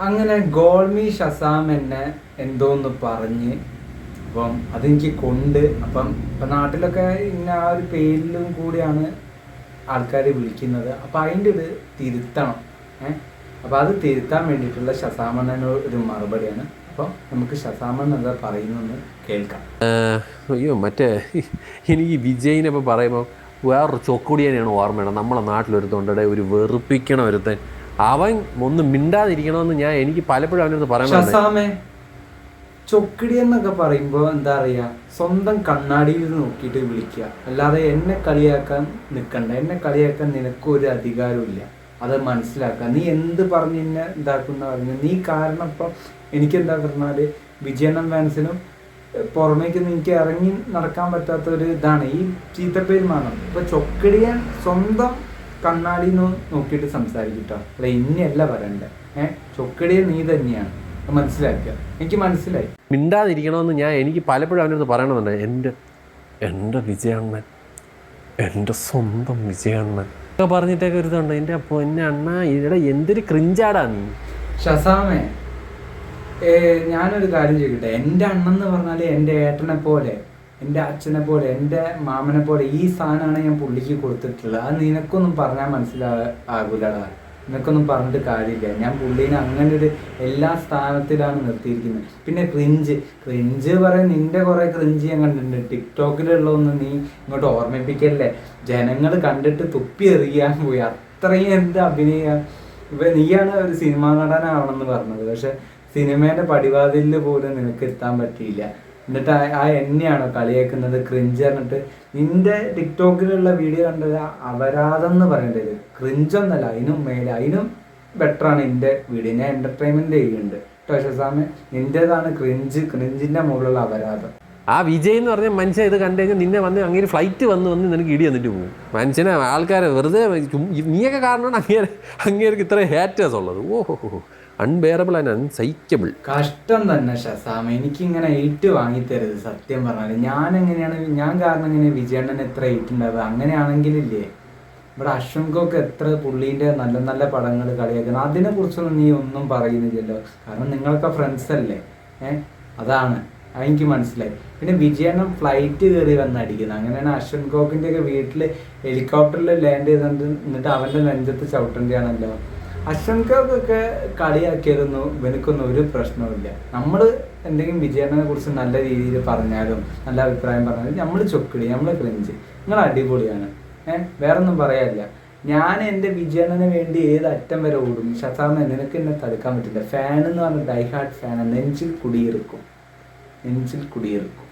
അങ്ങനെ ഗോൾമി ഷസാം എന്നെ എന്തോന്ന് പറഞ്ഞ്. അപ്പം അതെനിക്ക് കൊണ്ട്. അപ്പം ഇപ്പം നാട്ടിലൊക്കെ ഇന്ന ആ ഒരു പേരിലും കൂടിയാണ് ആൾക്കാർ വിളിക്കുന്നത്. അപ്പം അതിന്റെ ഇത് തിരുത്തണം. ഏഹ് അപ്പം അത് തിരുത്താൻ വേണ്ടിയിട്ടുള്ള ഷസാമണ്ണന് ഒരു മറുപടിയാണ്. അപ്പം നമുക്ക് ശസാമണ്ണൻ എന്താ പറയുന്നതെന്ന് കേൾക്കാം. അയ്യോ മറ്റേ എനിക്ക് വിജയിനെ ഇപ്പോൾ പറയുമ്പോൾ വേറൊരു ചൊക്കുടിയനെയാണ് ഓർമ്മയാണ് നമ്മളെ നാട്ടിലൊരുത്തോണ്ടടെ ഒരു വെറുപ്പിക്കണ ഒരുത്തൻ. അവൻ ഒന്ന് മിണ്ടാതിരിക്കണമെന്ന് ഞാൻ എനിക്ക് പലപ്പോഴും അവനടുത്ത് പറയാൻ ചൊക്കിടി എന്നൊക്കെ പറയുമ്പോൾ എന്താ പറയുക സ്വന്തം കണ്ണാടിയിൽ നോക്കിയിട്ട് വിളിക്കുക. അല്ലാതെ എന്നെ കളിയാക്കാൻ നിൽക്കണ്ട എന്നെ കളിയാക്കാൻ നിനക്കൊരു അധികാരമില്ല അത് മനസ്സിലാക്കുക. നീ എന്ത് പറഞ്ഞ് എന്നെ ഇതാക്കുന്ന പറഞ്ഞു നീ കാരണം ഇപ്പം എനിക്കെന്താ പറഞ്ഞാൽ വിജയണ്ണം ഫാൻസിനും പുറമേക്ക് എനിക്ക് ഇറങ്ങി നടക്കാൻ പറ്റാത്ത ഒരു ഇതാണ് ഈ ചീത്തപ്പേരുമാണ് ഇപ്പൊ ചൊക്കിടിയാൻ സ്വന്തം കണ്ണാടി നോക്കിയിട്ട് സംസാരിക്കട്ടോ. അല്ല ഇനിയല്ല പറയണ്ടേ ഏഹ് ചൊക്കടിയെ നീ തന്നെയാണ്. മനസ്സിലാക്കുക എനിക്ക് മനസ്സിലായി. മിണ്ടാതിരിക്കണമെന്ന് ഞാൻ എനിക്ക് പലപ്പോഴും അവനടുത്ത് പറയണമെന്നുണ്ട് എന്റെ എന്റെ വിജയണ്ണൻ എന്റെ സ്വന്തം വിജയണ്ണൻ. ഒക്കെ പറഞ്ഞിട്ടൊക്കെ ഒരു ഇതുണ്ട് എന്റെ പൊന്നെ അണ്ണ ഇവിടെ എന്തൊരു ക്രിഞ്ചാടാ നീ. ഷസാമേ ഞാനൊരു കാര്യം ചോദിക്കട്ടെ? എന്റെ അണ്ണെന്ന് പറഞ്ഞാൽ എന്റെ ഏട്ടനെ പോലെ എന്റെ അച്ഛനെ പോലെ എന്റെ മാമനെ പോലെ ഈ സാധനമാണ് ഞാൻ പുള്ളിക്ക് കൊടുത്തിട്ടുള്ളത്. അത് നിനക്കൊന്നും പറഞ്ഞാൽ മനസ്സിലാ ആകൂലടാ. നിനക്കൊന്നും പറഞ്ഞിട്ട് കാര്യമില്ല. ഞാൻ പുള്ളീനെ അങ്ങനെ ഒരു എല്ലാ സ്ഥാനത്തിലാണ് നിർത്തിയിരിക്കുന്നത്. പിന്നെ ക്രിഞ്ച്. ക്രിഞ്ച് പറയാൻ നിന്റെ കുറെ ക്രിഞ്ച് ഞാൻ കണ്ടിട്ടുണ്ട്. ടിക്ടോക്കിലുള്ളതൊന്നും നീ ഇങ്ങോട്ട് ഓർമ്മിപ്പിക്കല്ലേ? ജനങ്ങൾ കണ്ടിട്ട് തുപ്പി എറിയാൻ പോയി. അത്രയും എന്ത് അഭിനയ. ഇപ്പൊ നീയാണ് ഒരു സിനിമാ നടനാവണമെന്ന് പറഞ്ഞത്. പക്ഷെ സിനിമേന്റെ പടിവാതിലിൽ പോലും നിനക്ക് എത്താൻ പറ്റിയില്ല. എന്നിട്ട് ആ- എന്നെയാണ് കളിയാക്കുന്നത് ക്രിഞ്ച് പറഞ്ഞിട്ട്. നിന്റെ ടിക്ടോക്കിലുള്ള വീഡിയോ കണ്ടത് അപരാധം എന്ന് പറയേണ്ടത് ക്രിഞ്ചൊന്നല്ല അതിനും മേലെ അതിനും ബെറ്ററാണ് എന്റെ വീഡിയോ ഞാൻ എന്റർടൈൻമെന്റ് ചെയ്യുന്നുണ്ട്. കേട്ടോ ശശാമേ നിന്റേതാണ് ക്രിഞ്ച് ക്രിഞ്ചിന്റെ മുകളിലുള്ള അപരാധം. ആ വിജയ് എന്ന് പറഞ്ഞാൽ മനുഷ്യൻ ഇത് കണ്ടു കഴിഞ്ഞാൽ നിന്നെ വന്ന് അങ്ങനെ ഫ്ലൈറ്റ് വന്ന് വന്ന് നിനക്ക് ഇടി വന്നിട്ട് പോകും. മനുഷ്യനെ ആൾക്കാരെ വെറുതെ നീയൊക്കെ കാരണമാണ് അങ്ങേരെ അങ്ങേർക്ക് ഇത്ര ഹാറ്റേഴ്സ് ഉള്ളത്. ഓഹോ അൺബെയറബിൾ ആൻഡ് അൺസൈക്കബിൾ കഷ്ടം തന്നെ ഷസാമ. എനിക്കിങ്ങനെ എയ്റ്റ് വാങ്ങിത്തരുത് സത്യം പറഞ്ഞാൽ ഞാൻ എങ്ങനെയാണ് ഞാൻ കാരണം എങ്ങനെ വിജയണ്ണൻ എത്ര എയ്റ്റ് അങ്ങനെയാണെങ്കിലില്ലേ? ഇവിടെ അശ്വങ്കൊക്കെ എത്ര പുള്ളീന്റെ നല്ല നല്ല പടങ്ങൾ കളിയാക്കുന്നത് അതിനെക്കുറിച്ചൊന്നും നീ ഒന്നും പറയുന്നില്ലല്ലോ. കാരണം നിങ്ങളൊക്കെ ഫ്രണ്ട്സ് അല്ലേ? ഏഹ്? അതാണ്. അതെനിക്ക് മനസ്സിലായി. പിന്നെ വിജയണ്ണൻ ഫ്ലൈറ്റ് കയറി വന്ന് അടിക്കുന്നത് അങ്ങനെയാണ് അശ്വൻ ഗോക്കിന്റെ ഒക്കെ വീട്ടിൽ ഹെലികോപ്റ്ററിൽ ലാൻഡ് ചെയ്തിട്ട് എന്നിട്ട് അവന്റെ നെഞ്ചത്ത് ചവിട്ടേണ്ടതാണല്ലോ. അശ്വൻകൊക്കെ കളിയാക്കിയതൊന്നും ഇവനക്കൊന്നും ഒരു പ്രശ്നവുമില്ല. നമ്മൾ എന്തെങ്കിലും വിജയണ്ണനെ കുറിച്ച് നല്ല രീതിയിൽ പറഞ്ഞാലും നല്ല അഭിപ്രായം പറഞ്ഞാലും നമ്മൾ ചൊക്കിടി നമ്മൾ ക്രിഞ്ച് നിങ്ങൾ അടിപൊളിയാണ്. ഏഹ് വേറൊന്നും പറയാനില്ല. ഞാൻ എന്റെ വിജയണ്ണന് വേണ്ടി ഏത് അറ്റം വരെ ഓടും? ഷസാമ നിനക്ക് എന്നെ തടുക്കാൻ പറ്റില്ല. ഫാൻ എന്ന് പറഞ്ഞ ഡൈഹാർട്ട് ഫാൻ നെഞ്ചിൽ കുടിയിരിക്കും. നെഞ്ചിൽ കുടിയിരിക്കും